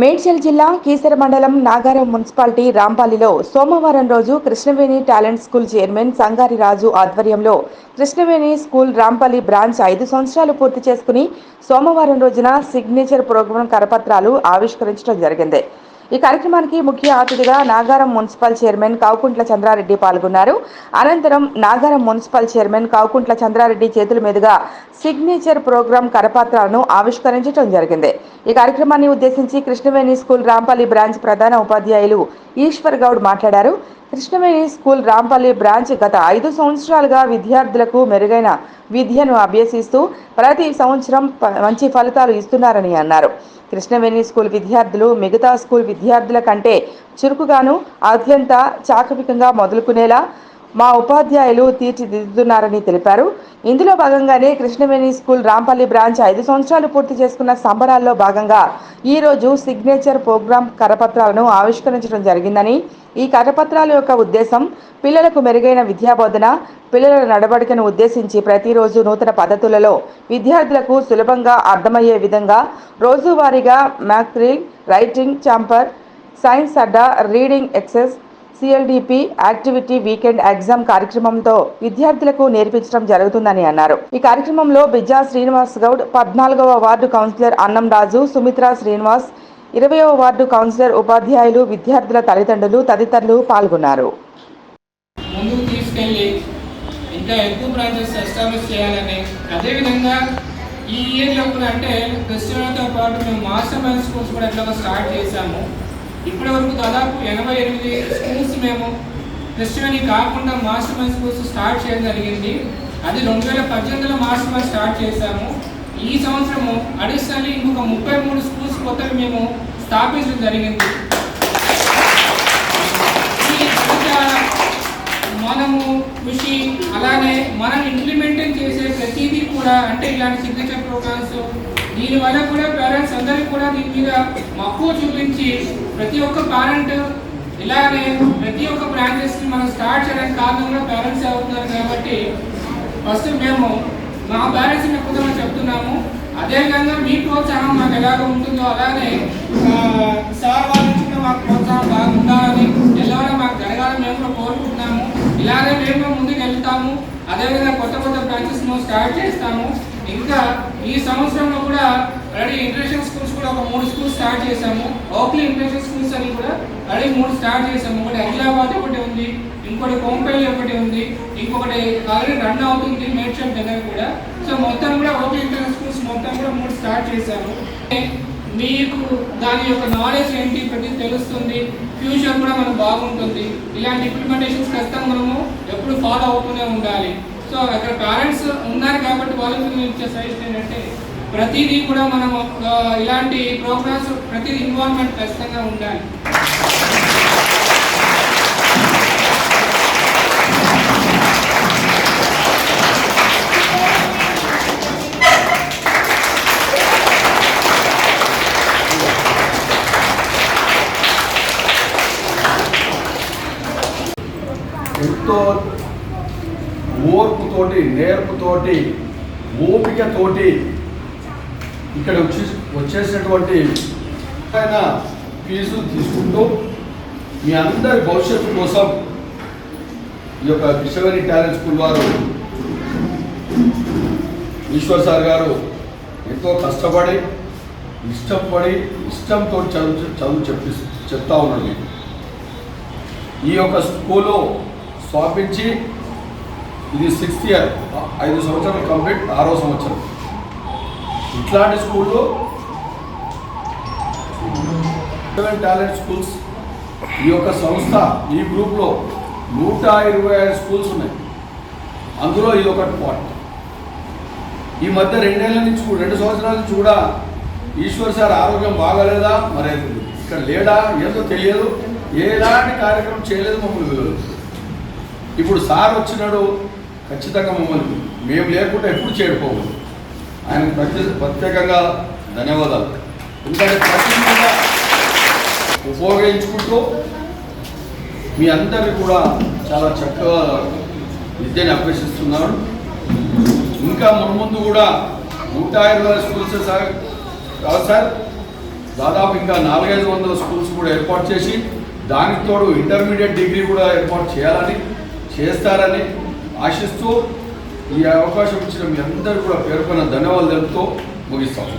మేడ్చల్ జిల్లా కీసర మండలం నాగారం మున్సిపాలిటీ రాంపల్లిలో సోమవారం రోజు Krishnaveni talent school chairman Sangari Raju ఆధ్వర్యంలో కృష్ణవేణి స్కూల్ రాంపల్లి బ్రాంచ్ ఐదు సంవత్సరాలు పూర్తి చేసుకుని సోమవారం రోజున సిగ్నేచర్ ప్రోగ్రాం కరపత్రాలు ఆవిష్కరించడం జరిగింది. ఈ కార్యక్రమానికి ముఖ్య అతిథిగా నాగారం మున్సిపల్ చైర్మన్ కావుకుంట్ల చంద్రారెడ్డి పాల్గొన్నారు. అనంతరం నాగారం మున్సిపల్ చైర్మన్ కావుకుంట్ల చంద్రారెడ్డి చేతుల మీదుగా సిగ్నేచర్ ప్రోగ్రాం కరపత్రాలను ఆవిష్కరించడం జరిగింది. ఈ కార్యక్రమాన్ని ఉద్దేశించి కృష్ణవేణి స్కూల్ రాంపల్లి బ్రాంచ్ ప్రధాన ఉపాధ్యాయులు ఈశ్వర్ గౌడ్ మాట్లాడారు. కృష్ణవేణి స్కూల్ రాంపల్లి బ్రాంచ్ గత ఐదు సంవత్సరాలుగా విద్యార్థులకు మెరుగైన విద్యను అభ్యసిస్తూ ప్రతి సంవత్సరం ప- మంచి ఫలితాలు ఇస్తున్నారని అన్నారు. కృష్ణవేణి స్కూల్ విద్యార్థులు మిగతా స్కూల్ విద్యార్థుల కంటే చురుకుగాను అత్యంత చాకపికంగా మొదలుకునేలా మా ఉపాధ్యాయులు తీర్చిదిద్దుతున్నారని తెలిపారు. ఇందులో భాగంగానే కృష్ణవేణి స్కూల్ రాంపల్లి బ్రాంచ్ ఐదు సంవత్సరాలు పూర్తి చేసుకున్న సంబరాల్లో భాగంగా ఈరోజు సిగ్నేచర్ ప్రోగ్రాం కరపత్రాలను ఆవిష్కరించడం జరిగిందని ఈ కరపత్రాల యొక్క ఉద్దేశం పిల్లలకు మెరుగైన విద్యాబోధన పిల్లల నడవడికను ఉద్దేశించి ప్రతిరోజు నూతన పద్ధతులలో విద్యార్థులకు సులభంగా అర్థమయ్యే విధంగా రోజువారీగా మ్యాక్రింగ్ రైటింగ్ చాంపర్ సైన్స్ అడ్డా reading excess C L D P activity weekend exam కార్యక్రమంతో విద్యార్థులకు నేర్పించడం జరుగుతుందని అన్నారు. ఈ కార్యక్రమంలో బిజ్జా శ్రీనివాస్ గౌడ్ పద్నాలుగవ వార్డు కౌన్సిలర్ అన్నం రాజు సుమిత్ర శ్రీనివాస్ ఇరవయవ వార్డు కౌన్సిలర్ ఉపాధ్యాయులు విద్యార్థుల తల్లిదండ్రులు తదితరులు పాల్గొన్నారు. ముందుకు తీసుకెళ్ళి ఇంకా ఎక్కువ బ్రాంచెస్ ఎస్టాబ్లిష్ చేయాలని అదేవిధంగా ఈ ఇయర్లో కూడా అంటే క్రిస్టియన్తో పాటు మేము మాస్టర్ మైండ్ స్కూల్స్ కూడా ఎట్లా స్టార్ట్ చేశాము. ఇప్పటి వరకు దాదాపు ఎనభై ఎనిమిది స్కూల్స్ మేము క్రిస్టియన్ కాకుండా మాస్టర్ మైండ్ స్కూల్స్ స్టార్ట్ చేయడం జరిగింది. అది రెండు వేల పద్దెనిమిదిలో మాస్టర్ మైండ్ స్టార్ట్ చేశాము. ఈ సంవత్సరము అడిషనల్లీ ఇంకొక ముప్పై మూడు స్కూల్స్ కొత్తవి మేము స్థాపించడం జరిగింది. మనము కృషి అలానే మనం ఇంప్లిమెంటింగ్ చేసే ప్రతిదీ కూడా అంటే ఇలాంటి సిగ్నేచర్ ప్రోగ్రామ్స్ దీనివల్ల కూడా పేరెంట్స్ అందరికీ కూడా దీని మీద మక్కువ చూపించి ప్రతి ఒక్క పేరెంట్ ఇలానే ప్రతి ఒక్క బ్రాంచెస్ని మనం స్టార్ట్ చేయడానికి కారణం కూడా పేరెంట్స్ అవుతున్నారు కాబట్టి ఫస్ట్ మేము మా పేరెంట్స్ ఎక్కువ చెప్తున్నాము. అదేవిధంగా మీ ప్రోత్సాహం మాకు ఎలాగ ఉంటుందో అలానే సార్ వాళ్ళ నుంచి కూడా మాకు ప్రోత్సాహం బాగా ఉండాలని ఎల్లవరం మాకు జరగాలని మేము కూడా కోరుకుంటున్నాము. ఇలాగే మేము ముందుకు వెళ్తాము. అదేవిధంగా కొత్త కొత్త బ్రాంచెస్ స్టార్ట్ చేస్తాము. ఇంకా ఈ సంవత్సరంలో కూడా ఆల్రెడీ ఇంటర్నేషనల్ స్కూల్స్ కూడా ఒక మూడు స్కూల్స్ స్టార్ట్ చేశాము. ఓక్లీ ఇంటర్నేషనల్ స్కూల్స్ అని కూడా ఆల్రెడీ మూడు స్టార్ట్ చేశాము. ఒకటి హైదరాబాద్ ఒకటి ఉంది ఇంకోటి కోంపల్లి ఒకటి ఉంది ఇంకొకటి ఆల్రెడీ రన్ అవుతుంది మేడ్చల్ దగ్గర కూడా. సో మొత్తం కూడా ఓకే ఇంటర్నేషనల్ స్కూల్స్ మొత్తం కూడా మూడు స్టార్ట్ చేశాము. మీకు దాని యొక్క నాలెడ్జ్ ఏంటి ప్రతి తెలుస్తుంది. ఫ్యూచర్ కూడా మనకు బాగుంటుంది. ఇలాంటి ఇంప్లిమెంటేషన్స్ ఖచ్చితంగా మనము ఎప్పుడు ఫాలో అవుతూనే ఉండాలి. సో అక్కడ పేరెంట్స్ ఉన్నారు కాబట్టి వాళ్ళకి నేను ఇచ్చే సజెషన్ ఏంటంటే ప్రతిదీ కూడా మనం ఇలాంటి ప్రోగ్రామ్స్ ప్రతి ఇన్వాల్వ్మెంట్ ఖచ్చితంగా ఉండాలి. ఎంతో ఓర్పుతోటి నేర్పుతోటి ఓపికతోటి ఇక్కడ వచ్చి వచ్చేసినటువంటి ఆయన ఫీజు తీసుకుంటూ మీ అందరి భవిష్యత్తు కోసం ఈ యొక్క మిషనరీ టాలెంట్ స్కూల్ వారు ఈశ్వర్ సార్ గారు ఎంతో కష్టపడి ఇష్టపడి ఇష్టంతో చదువు చదువు చెప్పి చెప్తా ఉన్నాడు ఈ యొక్క స్కూలు స్థాపించి ఇది సిక్స్త్ ఇయర్ ఐదు సంవత్సరాలు కంప్లీట్ ఆరో సంవత్సరం. ఇట్లాంటి స్కూల్లో సెవెన్ టాలెంట్ స్కూల్స్ ఈ యొక్క సంస్థ ఈ గ్రూప్లో నూట ఇరవై ఐదు స్కూల్స్ ఉన్నాయి. అందులో ఇది ఒకటి పాట్ ఈ మధ్య రెండేళ్ళ నుంచి కూడా- రెండు సంవత్సరాల నుంచి కూడా ఈశ్వర్ సార్ ఆరోగ్యం బాగాలేదా? మరి ఇక్కడ లేడా? ఏదో తెలియదు. ఎలాంటి కార్యక్రమం చేయలేదు మమ్మల్ని. ఇప్పుడు సార్ వచ్చినాడు. ఖచ్చితంగా మమ్మల్ని మేము లేకుండా ఎప్పుడు చేరుకోము ఆయన ప్రత్యేక ప్రత్యేకంగా ధన్యవాదాలు. ఎందుకంటే ప్రత్యేకంగా ఉపయోగించుకుంటూ మీ అందరిని కూడా చాలా చక్కగా విద్యని అభ్యసిస్తున్నారు. ఇంకా ముందు కూడా నూట ఇరవై స్కూల్స్ సార్? కాదు సార్ దాదాపు ఇంకా నాలుగైదు వందల స్కూల్స్ కూడా ఏర్పాటు చేసి దానికి తోడు ఇంటర్మీడియట్ డిగ్రీ కూడా ఏర్పాటు చేయాలని చేస్తారని ఆశిస్తూ ఈ అవకాశం ఇచ్చిన మీ అందరూ కూడా పేర్కొన్న ధన్యవాదాలు తెలుపుతూ ముగిస్తాము.